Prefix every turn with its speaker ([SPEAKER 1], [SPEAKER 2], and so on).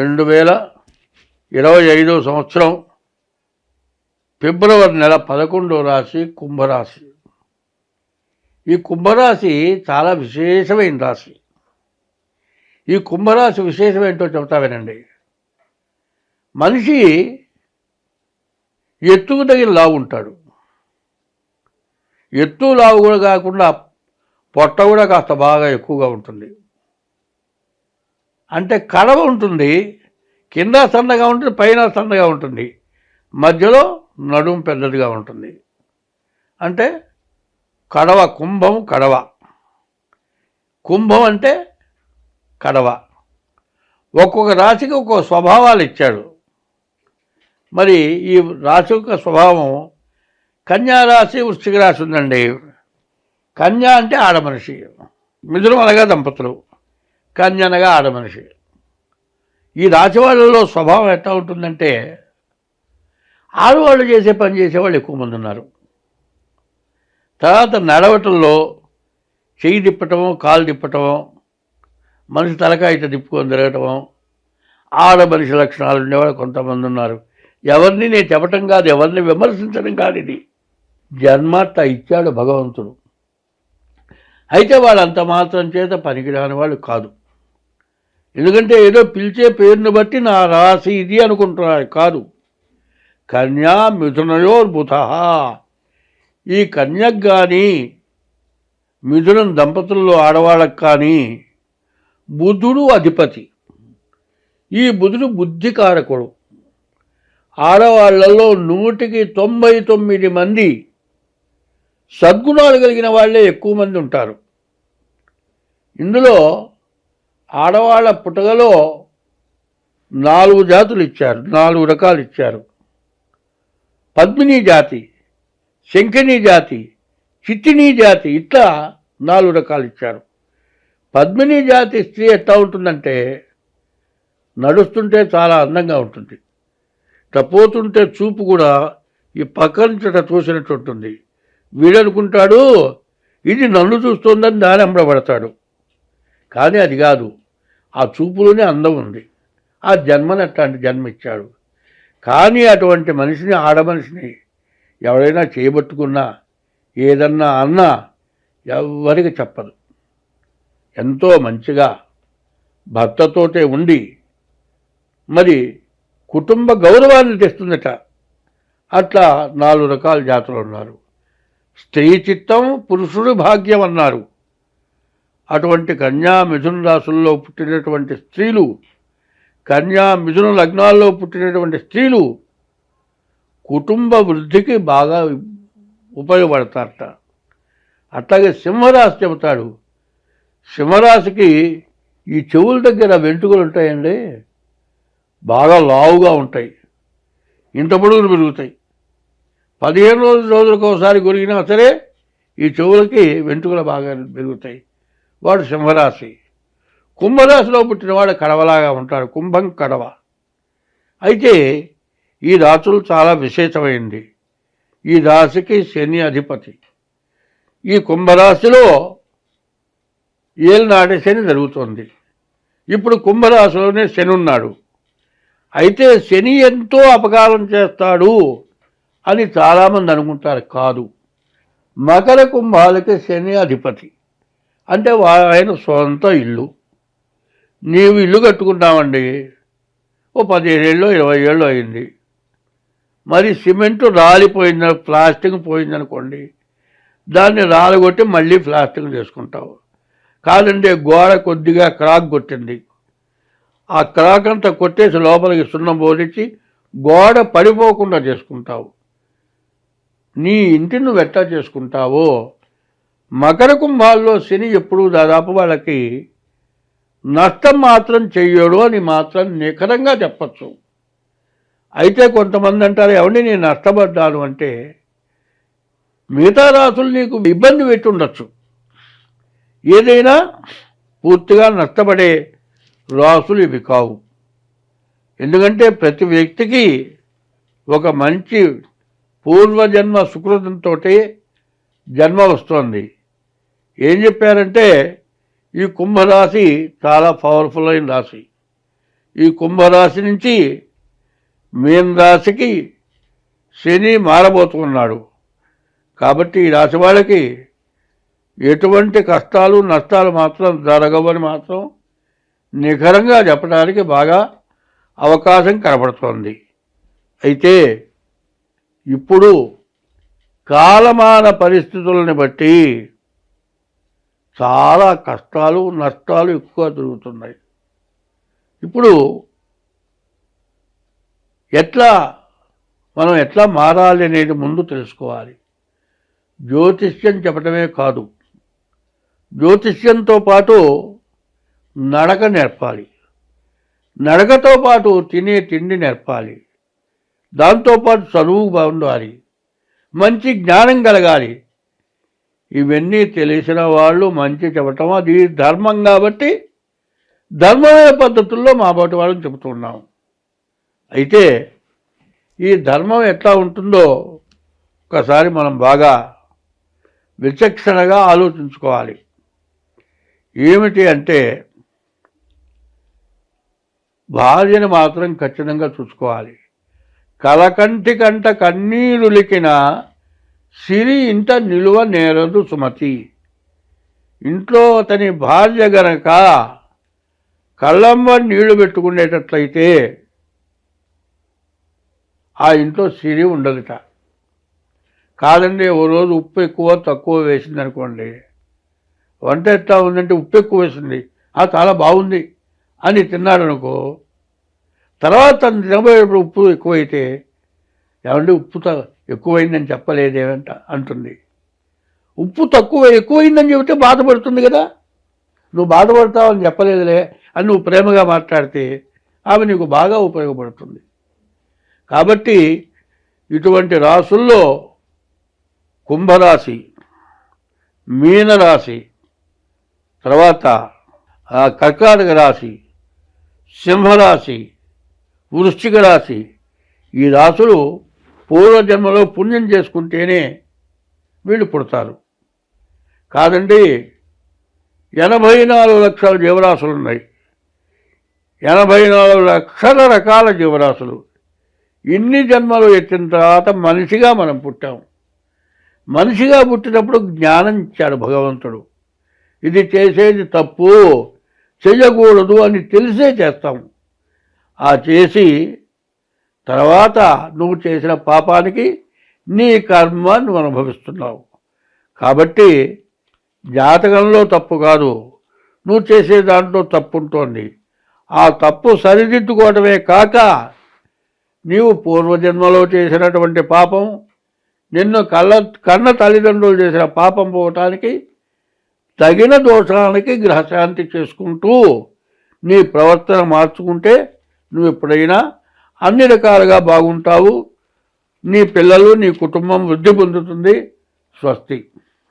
[SPEAKER 1] రెండు వేల ఇరవై ఐదో సంవత్సరం ఫిబ్రవరి నెల పదకొండో రాశి కుంభరాశి. ఈ కుంభరాశి చాలా విశేషమైన రాశి. ఈ కుంభరాశి విశేషం ఏంటో చెబుతా వినండి. మనిషి ఎత్తుకు తగిన లావు ఉంటాడు. ఎత్తు లావు కూడా కాకుండా పొట్ట కూడా కాస్త బాగా ఎక్కువగా ఉంటుంది. అంటే కడవ ఉంటుంది కింద సన్నగా ఉంటుంది పైన సన్నగా ఉంటుంది. మధ్యలో నడుము పెద్దదిగా ఉంటుంది. అంటే కడవ కుంభం కడవ. కుంభం అంటే కడవ. ఒక్కొక్క రాశికి ఒక్కొక్క స్వభావాలు ఇచ్చాడు. మరి ఈ రాశి యొక్క స్వభావం కన్యా రాశి వృశ్చిక రాశి ఉందండి. కన్యా అంటే ఆడమనిషి. మిథునం అనగా దంపతులు. కన్యనగా ఆడమనిషి. ఈ రాజవాళ్ళలో స్వభావం ఎట్లా ఉంటుందంటే ఆడవాళ్ళు చేసే పని చేసేవాళ్ళు ఎక్కువ మంది ఉన్నారు. తర్వాత నడవటంలో చెయ్యి తిప్పటము కాలు తిప్పటము మనిషి తలకాయ ఇట్లా తిప్పుకొని తిరగటము ఆడ మనిషి లక్షణాలు ఉండేవాళ్ళు కొంతమంది ఉన్నారు. ఎవరిని నేను చెప్పటం కాదు ఎవరిని విమర్శించడం కాదు ఇది. జన్మత ఇచ్చాడు భగవంతుడు. అయితే వాళ్ళు అంత మాత్రం చేత పనికిరాని వాళ్ళు కాదు. ఎందుకంటే ఏదో పిలిచే పేరుని బట్టి నా రాశి ఇది అనుకుంటున్నారు కాదు. కన్యా మిథునయోర్బుధ. ఈ కన్యకు కానీ మిథునం దంపతుల్లో ఆడవాళ్ళకు కానీ బుధుడు అధిపతి. ఈ బుధుడు బుద్ధికారకుడు. ఆడవాళ్ళలో నూటికి తొంభై తొమ్మిది మంది సద్గుణాలు కలిగిన వాళ్ళే ఎక్కువ మంది ఉంటారు. ఇందులో ఆడవాళ్ళ పుటగలో నాలుగు జాతులు ఇచ్చారు నాలుగు రకాలు ఇచ్చారు. పద్మిని జాతి శంఖిని జాతి చిత్తిని జాతి ఇట్లా నాలుగు రకాలు ఇచ్చారు. పద్మిని జాతి స్త్రీ ఎట్లా ఉంటుందంటే నడుస్తుంటే చాలా అందంగా ఉంటుంది. ఇట్లా పోతుంటే చూపు కూడా ఈ పక్క నుంచి చూసినట్టు ఉంటుంది. వీడనుకుంటాడు ఇది నన్ను చూస్తోందని దాని అమ్మడబడతాడు కానీ అది కాదు. ఆ చూపులోనే అందం ఉంది. ఆ జన్మని అట్లాంటి జన్మ ఇచ్చాడు కానీ అటువంటి మనిషిని ఆడమనిషిని ఎవరైనా చేయబట్టుకున్నా ఏదన్నా అన్నా ఎవరికి చెప్పదు. ఎంతో మంచిగా భర్తతోటే ఉండి మరి కుటుంబ గౌరవాన్ని తెస్తుందట. అట్లా నాలుగు రకాల జాతులు ఉన్నారు. స్త్రీ చిత్తం పురుషుడు భాగ్యం అన్నారు. అటువంటి కన్యా మిథున రాసుల్లో పుట్టినటువంటి స్త్రీలు కన్యా మిథున లగ్నాల్లో పుట్టినటువంటి స్త్రీలు కుటుంబ వృద్ధికి బాగా ఉపయోగపడతారట. అట్లాగే సింహరాశి చెబుతాడు. సింహరాశికి ఈ చెవుల దగ్గర వెంట్రుకలు ఉంటాయండి. బాగా లావుగా ఉంటాయి. ఇంత పొడుగులు పెరుగుతాయి. పదిహేను రోజుల రోజులకు ఒకసారి కొరిగినా సరే ఈ చెవులకి వెంట్రుకలు బాగా పెరుగుతాయి. వాడు సింహరాశి. కుంభరాశిలో పుట్టినవాడు కడవలాగా ఉంటాడు కుంభం కడవ. అయితే ఈ రాసులు చాలా విశేషమైంది. ఈ రాశికి శని అధిపతి. ఈ కుంభరాశిలో ఏలినాటి శని జరుగుతోంది. ఇప్పుడు కుంభరాశిలోనే శని ఉన్నాడు. అయితే శని ఎంతో అపకారం చేస్తాడు అని చాలామంది అనుకుంటారు కాదు. మకర కుంభాలకి శని అధిపతి. అంటే ఆయన సొంత ఇల్లు. నీవు ఇల్లు కట్టుకుంటామండి. ఓ పదిహేను ఏళ్ళు ఇరవై ఏళ్ళు అయింది. మరి సిమెంట్ రాలిపోయింది ప్లాస్టిక్ పోయిందనుకోండి దాన్ని రాలగొట్టి మళ్ళీ ప్లాస్టిక్ చేసుకుంటావు. కాదండి గోడ కొద్దిగా క్రాక్ కొట్టింది. ఆ క్రాక్ అంతా కొట్టేసి లోపలికి సున్నం పోలిచ్చి గోడ పడిపోకుండా చేసుకుంటావు. నీ ఇంటిని నువ్వు ఎట్లా చేసుకుంటావో మకర కుంభాల్లో శని ఎప్పుడు దాదాపు వాళ్ళకి నష్టం మాత్రం చెయ్యడు అని మాత్రం నిఖరంగా చెప్పచ్చు. అయితే కొంతమంది అంటారు ఎవరిని నేను నష్టపడ్డాను? అంటే మిగతా రాసులు నీకు ఇబ్బంది పెట్టి ఉండొచ్చు. ఏదైనా పూర్తిగా నష్టపడే రాసులు ఇవి కావు. ఎందుకంటే ప్రతి వ్యక్తికి ఒక మంచి పూర్వజన్మ సుకృతంతో జన్మ వస్తోంది. ఏం చెప్పారంటే ఈ కుంభరాశి చాలా పవర్ఫుల్ అయిన రాశి. ఈ కుంభరాశి నుంచి మీన రాశికి శని మారబోతున్నాడు. కాబట్టి ఈ రాశి వాళ్ళకి ఎటువంటి కష్టాలు నష్టాలు మాత్రం జరగవని మాత్రం నిఖరంగా చెప్పడానికి బాగా అవకాశం కనపడుతోంది అయితే ఇప్పుడు కాలమాన పరిస్థితులను బట్టి చాలా కష్టాలు నష్టాలు ఎక్కువ జరుగుతున్నాయి ఇప్పుడు ఎట్లా మనం ఎట్లా మారాలి అనేది ముందు తెలుసుకోవాలి. జ్యోతిష్యం చెప్పటమే కాదు. జ్యోతిష్యంతో పాటు నడక నేర్పాలి. నడకతో పాటు తినే తిండి నేర్పాలి. దాంతోపాటు చదువు బాగుండాలి. మంచి జ్ఞానం కలగాలి. ఇవన్నీ తెలిసిన వాళ్ళు మంచి చెప్పటం. అది ధర్మం కాబట్టి ధర్మమైన పద్ధతుల్లో మాబోటి వాళ్ళని చెబుతున్నాం. అయితే ఈ ధర్మం ఎట్లా ఉంటుందో ఒకసారి మనం బాగా విచక్షణగా ఆలోచించుకోవాలి. ఏమిటి అంటే భార్యను మాత్రం ఖచ్చితంగా చూసుకోవాలి. కలకంటి కంట కన్నీరులికిన సిరి ఇంట నిలువ నేరదు సుమతి. ఇంట్లో అతని భార్య గనక కళ్ళమ్మ నీళ్ళు పెట్టుకునేటట్లయితే ఆ ఇంట్లో సిరి ఉండదుట. కాదండి ఓ రోజు ఉప్పు ఎక్కువ తక్కువ వేసింది అనుకోండి వంట ఎట్లా ఉందంటే ఉప్పు ఎక్కువ వేసింది. ఆ చాలా బాగుంది అని తిన్నాడు అనుకో తర్వాత తినబోయేటప్పుడు ఉప్పు ఎక్కువైతే ఏమంటే ఉప్పు ఎక్కువైందని చెప్పలేదేమంట అంటుంది. ఉప్పు తక్కువ ఎక్కువైందని చెబితే బాధపడుతుంది కదా? నువ్వు బాధపడతావని చెప్పలేదులే అని నువ్వు ప్రేమగా మాట్లాడితే ఆమె నీకు బాగా ఉపయోగపడుతుంది. కాబట్టి ఇటువంటి రాసుల్లో కుంభరాశి మీనరాశి తర్వాత కర్కాటక రాశి సింహరాశి వృశ్చిక రాశి ఈ రాశులు పూర్వజన్మలో పుణ్యం చేసుకుంటేనే వీళ్ళు పుడతారు. కాదండి ఎనభై నాలుగు లక్షల జీవరాశులు ఉన్నాయి ఎనభై నాలుగు లక్షల రకాల జీవరాశులు. ఇన్ని జన్మలు ఎత్తిన తర్వాత మనిషిగా మనం పుట్టాం. మనిషిగా పుట్టినప్పుడు జ్ఞానం ఇచ్చాడు భగవంతుడు. ఇది చేసేది తప్పు చెయ్యకూడదు అని తెలిసే చేస్తాం. ఆ చేసి తర్వాత నువ్వు చేసిన పాపానికి నీ కర్మ నువ్వు అనుభవిస్తున్నావు. కాబట్టి జాతకంలో తప్పు కాదు. నువ్వు చేసే దాంట్లో తప్పు ఉంటుంది. ఆ తప్పు సరిదిద్దుకోవటమే కాక నీవు పూర్వజన్మలో చేసినటువంటి పాపం నిన్ను కళ్ళ కన్న తల్లిదండ్రులు చేసిన పాపం పోవటానికి తగిన దోషానికి గ్రహశాంతి చేసుకుంటూ నీ ప్రవర్తన మార్చుకుంటే నువ్వు ఎప్పుడైనా అన్ని రకాలుగా బాగుంటావు. నీ పిల్లలు నీ కుటుంబం వృద్ధి పొందుతుంది. స్వస్తి.